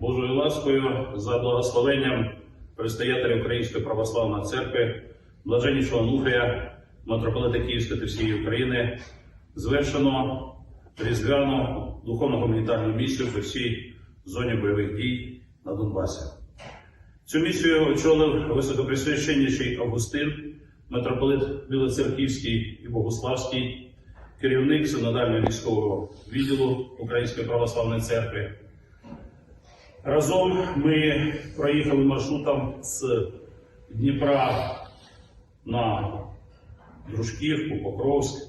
Божою ласкою за благословенням предстоятеля Української православної церкви, блаженнішого Нуфрія, митрополита Київської та всієї України, звершено різдвяну духовно-гуманітарну місію по всій зоні бойових дій на Донбасі. Цю місію очолив високопресвященніший Августин, митрополит Білоцерківський і Богославський, керівник синодального військового відділу Української православної церкви. Разом ми проїхали маршрутом з Дніпра на Дружківку, Покровськ,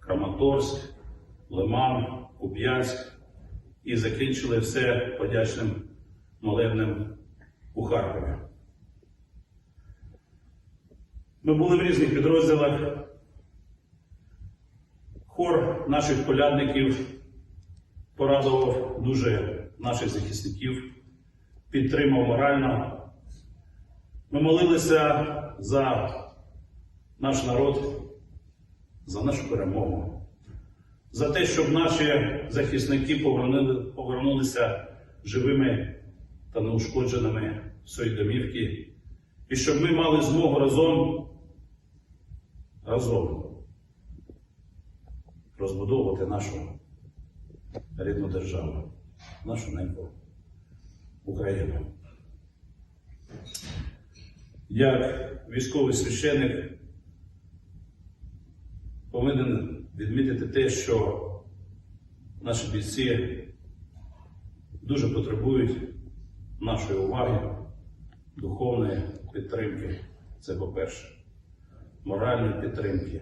Краматорськ, Лиман, Куп'янськ і закінчили все подячним молебнем у Харкові. Ми були в різних підрозділах. Хор наших колядників порадував дуже наших захисників, підтримав морально. Ми молилися за наш народ, за нашу перемогу, за те, щоб наші захисники повернули, повернулися живими та неушкодженими в свої домівки, і щоб ми мали змогу разом, разом розбудовувати нашу рідну державу, нашу неньку Україну. Як військовий священик повинен відмітити те, що наші бійці дуже потребують нашої уваги, духовної підтримки. Це по-перше, моральної підтримки,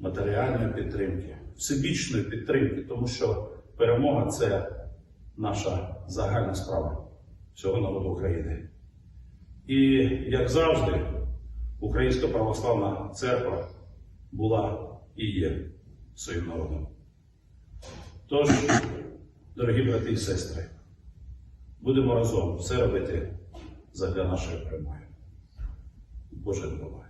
матеріальної підтримки, всебічної підтримки, тому що перемога це наша загальна справа всього народу України. І як завжди, Українська православна церква була і є своїм народом. Тож, дорогі брати і сестри, будемо разом все робити задля нашої перемоги. Боже допомагай.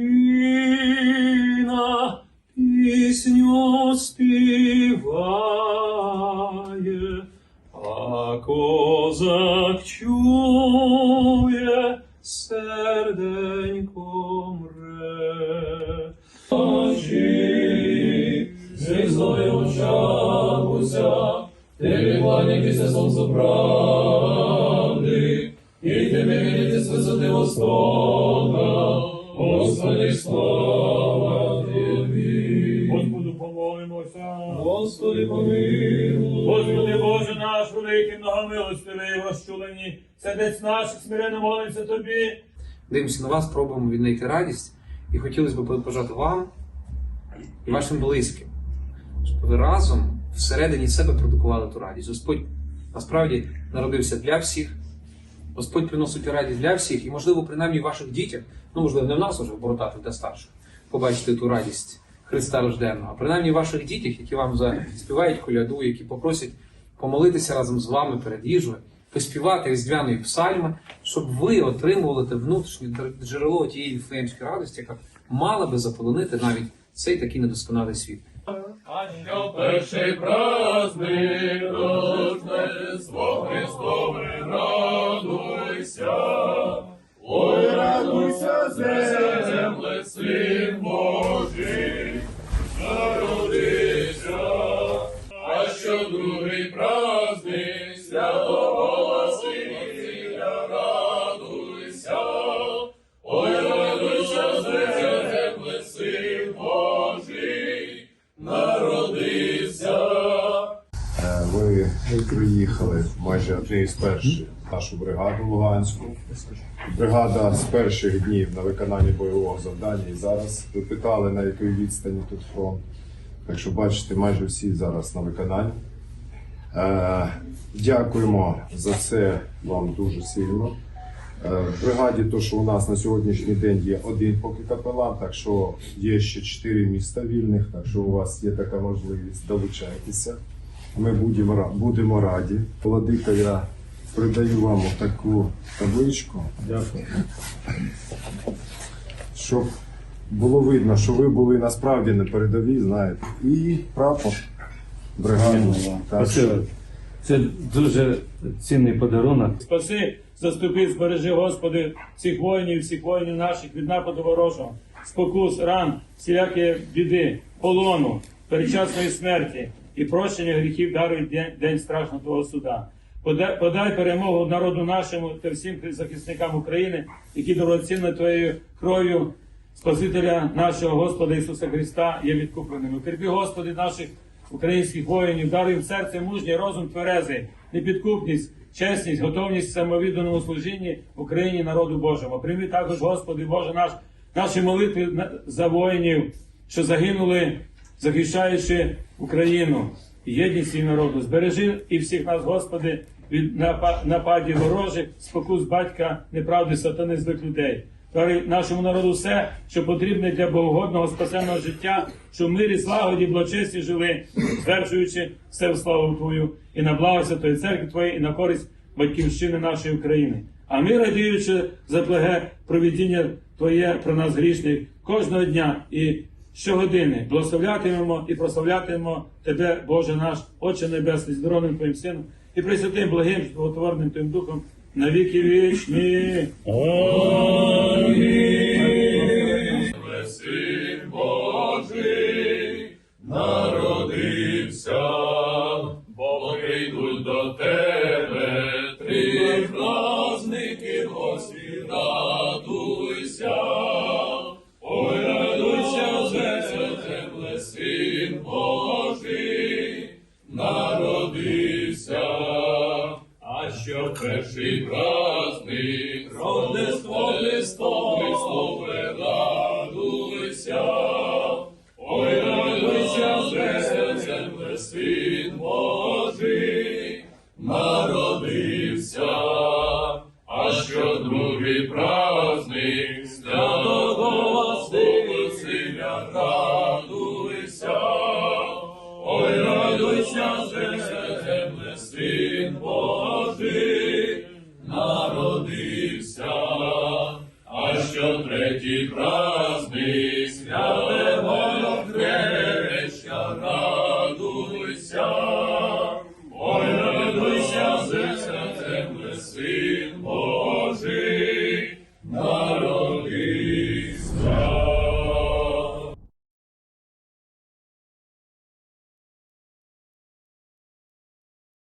уся, ти кланяйтеся сонцю правди, і тебе видите з висоти востока, Господи, слава Тобі. Господу помолимося. Господи, помилуй. Господи Боже наш, великий многомилостивий розчулені, сердець наших смиренно молимося Тобі. Дивимося на вас, пробуємо віднайти радість. І хотілося б побажати вам і вашим близьким, щоб ви разом всередині себе продукували ту радість. Господь насправді народився для всіх. Господь приносить радість для всіх, і, можливо, принаймні в ваших дітях, ну, можливо, не в нас уже в боротатих для старших, побачити ту радість Христа рожденного, а принаймні в ваших дітях, які вам заспівають коляду, які попросять помолитися разом з вами перед їжею, поспівати різдвяної псальми, щоб ви отримували те внутрішнє джерело тієї вифлеємської радості, яка мала би заполонити навіть цей такий недосконалий світ. Ангел перший праздник Рождество Христове радуйся. Ой, радуйся, земле, приїхали майже одні з перших нашу бригаду Луганську. Бригада з перших днів на виконанні бойового завдання і зараз. Ви питали, на якій відстані тут фронт. Так що бачите, майже всі зараз на виконанні. Е, Дякуємо за це вам дуже сильно. Е, В бригаді, то що у нас на сьогоднішній день є один поки капелан, так що є ще чотири міста вільних, так що у вас є така можливість, долучайтеся. Ми будемо, будемо раді. Владика, я придаю вам таку табличку. Дякую. Щоб було видно, що ви були насправді на передовій, знаєте. І прапор бригади. Спасибо. Це дуже цінний подарунок. Спаси, заступи, збережи, Господи, всіх воїнів, всіх воїнів наших від нападу ворожого, спокус, ран, всілякі біди, полону, передчасної смерті і прощення гріхів даруй день, день страшного Твого суда. Подай, подай перемогу народу нашому та всім захисникам України, які дорогоцінно Твоєю кров'ю Спасителя нашого Господа Ісуса Христа є відкупленими. Терпі, Господи, наших українських воїнів, даруй їм серце мужнє, розум тверезий, непідкупність, чесність, готовність самовідданому служінні Україні, народу Божому. Прийми також, Господи, Боже наш, наші молитви за воїнів, що загинули, захищаючи Україну єдність її народу. Збережи і всіх нас, Господи, від напа- нападів ворожих, спокус батька, неправди сатани злих людей. Даруй нашому народу все, що потрібне для богогодного спасенного життя, що в мирі, злагоді, благочесті жили, звершуючи все в славу Твою, і на благо Святої Церкви Твоєї, і на користь батьківщини нашої України. А ми, радіючи за благе провідіння Твоє про нас грішних кожного дня і щогодини, благословлятимемо і прославлятимемо Тебе, Боже наш, Отче Небесний, здоровим Твоїм Сином, і пресвятим благим, животворним Твоїм Духом, на віки вічні. Син Божий народився, бо прийдуть до тебе народився. А що перший праздник, Рождество Христове, Христове, радуйся. Ой, радуйся, земле, світ Божий народився.